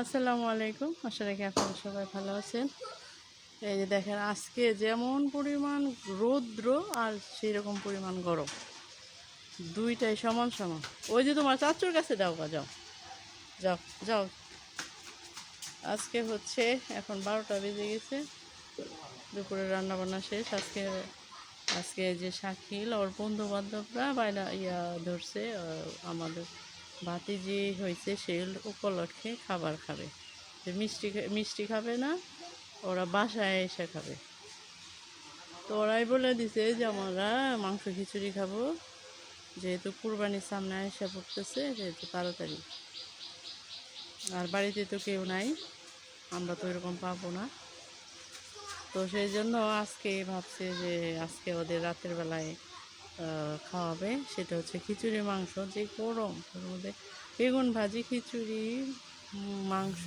আসসালামু আলাইকুম। আশা রাখি আপনারা সবাই ভালো আছেন। এই যে দেখেন, আজকে যেমন পরিমাণ রৌদ্র আর সেই রকম পরিমাণ গরম। দুইটাই সমান সমান। ওই যে তোমার চাচুর কাছে দাও গা, যাও। যাও যাও। আজকে হচ্ছে এখন বারোটা বেজে গেছে। দুপুরে রান্না বান্না শেষ। আজকে আজকে যে শাকিল, ওর বন্ধু বান্ধবরা বাইনা ইয়া ধরছে আমাদের ভাতি যে হয়েছে সেই উপলক্ষে খাবার খাবে। যে মিষ্টি মিষ্টি খাবে না, ওরা বাসায় এসে খাবে। তো ওরাই বলে দিছে যে, আমরা মাংস খিচুড়ি খাব। যেহেতু কুরবানির সামনে এসে পড়তেছে, যেহেতু তাড়াতাড়ি আর বাড়িতে তো কেউ নাই, আমরা তো এরকম পাবো না। তো সেই জন্য আজকে ভাবছে যে, আজকে ওদের রাতের বেলায় খাওয়াবে, সেটা হচ্ছে খিচুড়ি মাংস, যে গরম ওর মধ্যে বেগুন ভাজি, খিচুড়ি মাংস,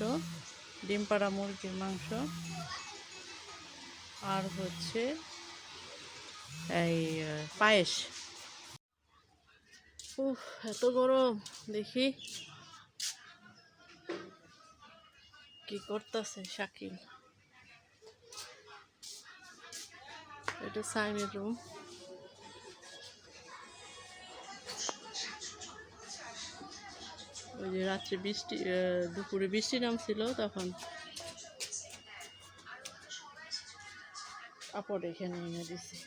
ডিম পাড়া মুরগির মাংস, আর হচ্ছে এই পায়েস। উফ, এত গরম, দেখি কি করতেছে শাকিল। এটা সাইনের রুম। ওই যে রাত্রে বৃষ্টি দুপুরে বৃষ্টি নামছিল, তখন কাপড় এখানে এনে দিছে।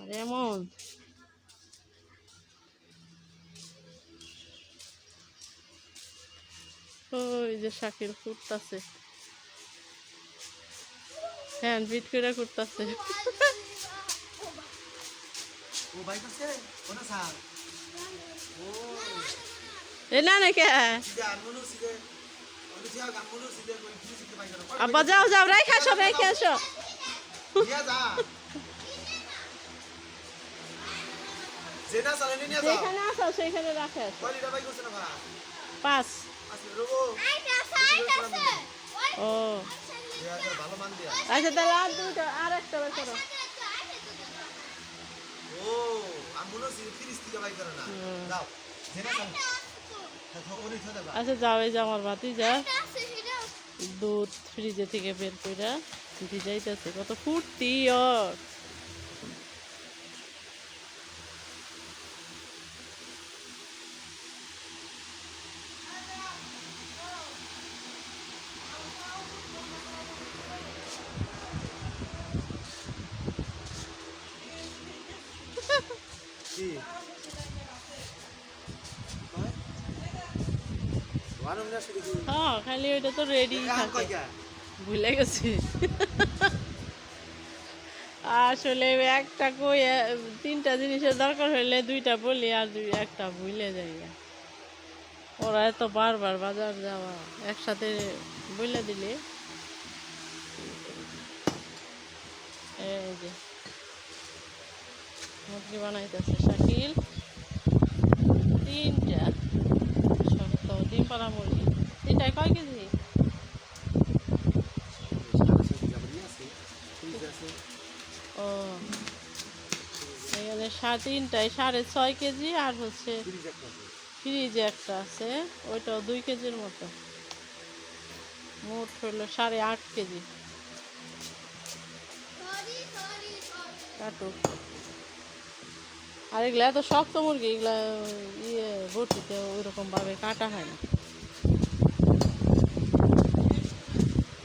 আর এমন। ওই যে শাকিল করতেছে হ্যাঁ বিট করে করতেছে ও ভাই ও। না না কে? আব্বা যাও যাও জেনা সালে নিয়া যা যেখানে আসো সেইখানে রাখে পাঁচ ও। আচ্ছা তাহলে আর দুটো আর একটা বের করো। ও আমনুল সিদে তিরিশ থেকে ভাই করে না। যাও। জেনা আচ্ছা যাও, এই যে আমার বাতি যা দুধ ফ্রিজে থেকে বের করে ভিজাইতেছে কত ফুর্তি ওর। হ্যাঁ খালি ওইটা তো রেডি থাকে। ভুলে গেছি। আসলে একটা কই তিনটা জিনিসের দরকার হইলে দুইটা বলি আর দুই একটা ভুলে যাই। ওরা এত বারবার বাজার যাওয়া একসাথে বলে দিলে। এই যে মুরগি বানাইতেছে শাকিল। তিনটা। পাড়া মুরগি তিনটায় কয় কেজি? ও। এখানে সাড়ে তিনটায়, সাড়ে ছয় কেজি আর হচ্ছে ফ্রিজে একটা আছে, ওইটাও দুই কেজির মতো। মোট হলো সাড়ে আট কেজি। কাটুক। আর এগুলা এত শক্ত মুরগি, এগুলা ইয়ে বটিতে ওইরকম ভাবে কাটা হয় না।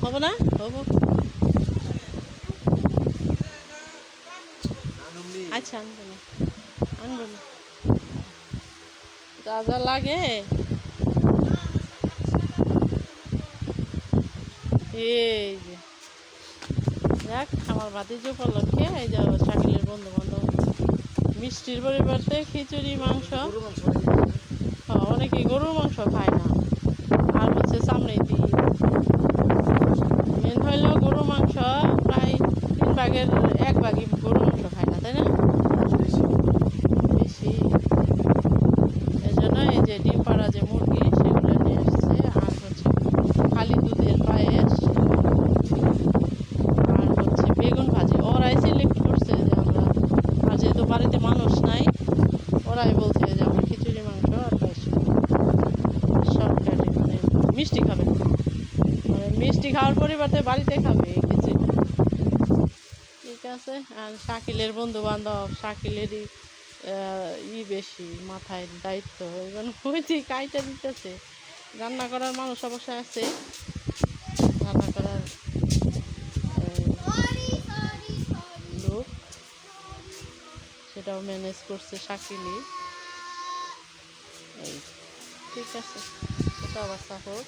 হব না? হব আচ্ছা আনব না। আনব না। যা যা লাগে। এই যে। দেখ আমার ভাতিজি উপলক্ষে এই যে শাকিলের বন্ধু বান্ধব মিষ্টির পরিবর্তে খিচুড়ি মাংস। হ্যাঁ, অনেকে গরুর মাংস খায় না। আর হচ্ছে সামনে দিই মেন হইলেও গরুর মাংস প্রায় তিন ভাগের এক ভাগই গরুর মাংস খায় না তাই না বেশি এই জন্য এই যে ডিম পাড়া যে মুরগি সেগুলো নিয়ে আসছে আর হচ্ছে খালি দুধের পায়েস আর হচ্ছে বেগুন ভাজি ওরাই সিলেক্ট করছে যে আমরা আর যেহেতু বাড়িতে মানুষ নাই ওরাই বলছে যে আমরা খিচুড়ি মাংস আর পায়েস খাব। শর্টকাটে মানে মিষ্টি খাবেন মিষ্টি খাওয়ার পরিবর্তে বাড়িতে খাবে খিচুড়ি ঠিক আছে, আর শাকিলের বন্ধু বান্ধব শাকিলেরই ই বেশি, মাথায় দায়িত্ব এবং হইতে কাইটা দিতেছে। রান্না করার মানুষ অবশ্য আছে। রান্না করার লোক, সেটাও ম্যানেজ করছে শাকিলি ঠিক আছে, সেটা অবস্থা সাপোর্ট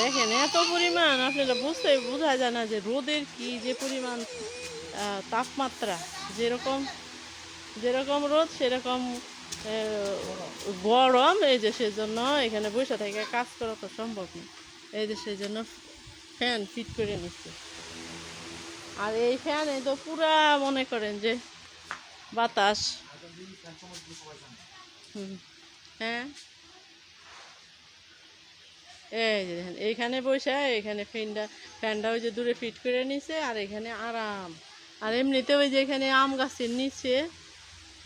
দেখেন, এত পরিমাণ আপনারা বুঝতে, বোঝা যায় না যে রোদের কি, যে পরিমাণ তাপমাত্রা, যেরকম যেরকম রোদ, সেরকম গরম, এই যে সেজন্য এখানে বসে থেকে কাজ করা তো সম্ভব না। এই যে সেজন্য ফ্যান ফিট করে নিচ্ছে। আর এই ফ্যানে তো পুরা মনে করেন যে বাতাস। হুম হ্যাঁ? এই যে দেখেন, এইখানে বসে এখানে ফ্যানটা ফ্যানটা ওই যে দূরে ফিট করে নিছে, আর এখানে আরাম। আর এমনিতে ওই যে এখানে আম গাছের নিচে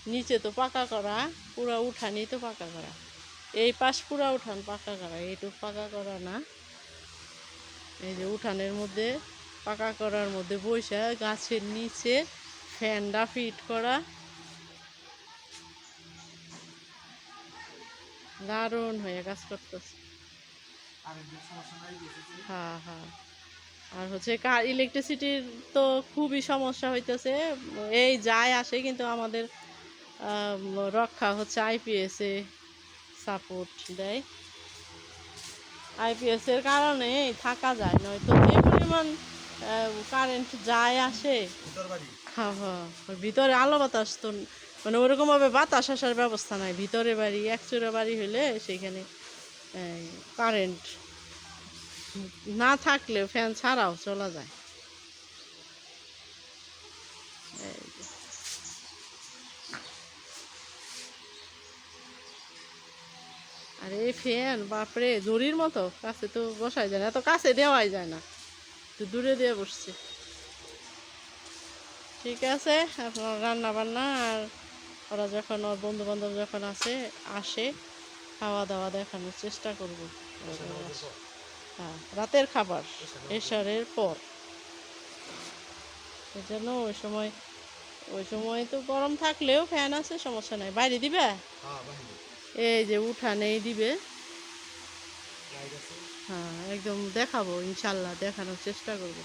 নিচে তো পাকা করা, পুরা উঠানি তো পাকা করা। এই পাশ পুরা উঠান পাকা করা, এইটুক পাকা করা না। এই যে উঠানের মধ্যে, পাকা করার মধ্যে বসে, গাছের নিচে ফ্যানটা ফিট করা। দারুণ হয়ে কাজ করতেছে কারেন্টের সমস্যা নাই বেশি হ্যাঁ হ্যাঁ আর হচ্ছে কার ইলেকট্রিসিটির তো খুবই সমস্যা হইতেছে। এই যায় আসে কিন্তু আমাদের রক্ষা হচ্ছে আইপিএসে সাপোর্ট দেয়। আইপিএস এর কারণে থাকা যায় নয়তো যে পরিমাণ কারেন্ট যায় আসে। হ্যাঁ হ্যাঁ ভিতরে আলো বাতাস তো মানে ওরকমভাবে বাতাস আসার ব্যবস্থা নাই। ভিতরে বাড়ি একচুরা বাড়ি হলে সেখানে কারেন্ট না থাকলে ফ্যান ছাড়াও চলা যায়। আর ফ্যান বাপরে জরির মতো। কাছে তো বসাই যায় না, এত কাছে দেওয়াই যায় না। তো দূরে দিয়ে বসছে। ঠিক আছে আপনার রান্না বান্না আর ওরা যখন, ওর বন্ধু বান্ধব যখন আসে আসে খাওয়া দাওয়া দেখানোর চেষ্টা করব। হ্যাঁ রাতের খাবার এশারের পর। এই জন্য ওই সময় ওই সময় তো গরম থাকলেও ফ্যান আছে সমস্যা নাই। বাইরে দিবে? হ্যাঁ এই যে উঠানেই দিবে। হ্যাঁ একদম দেখাবো ইনশাল্লাহ দেখানোর চেষ্টা করব।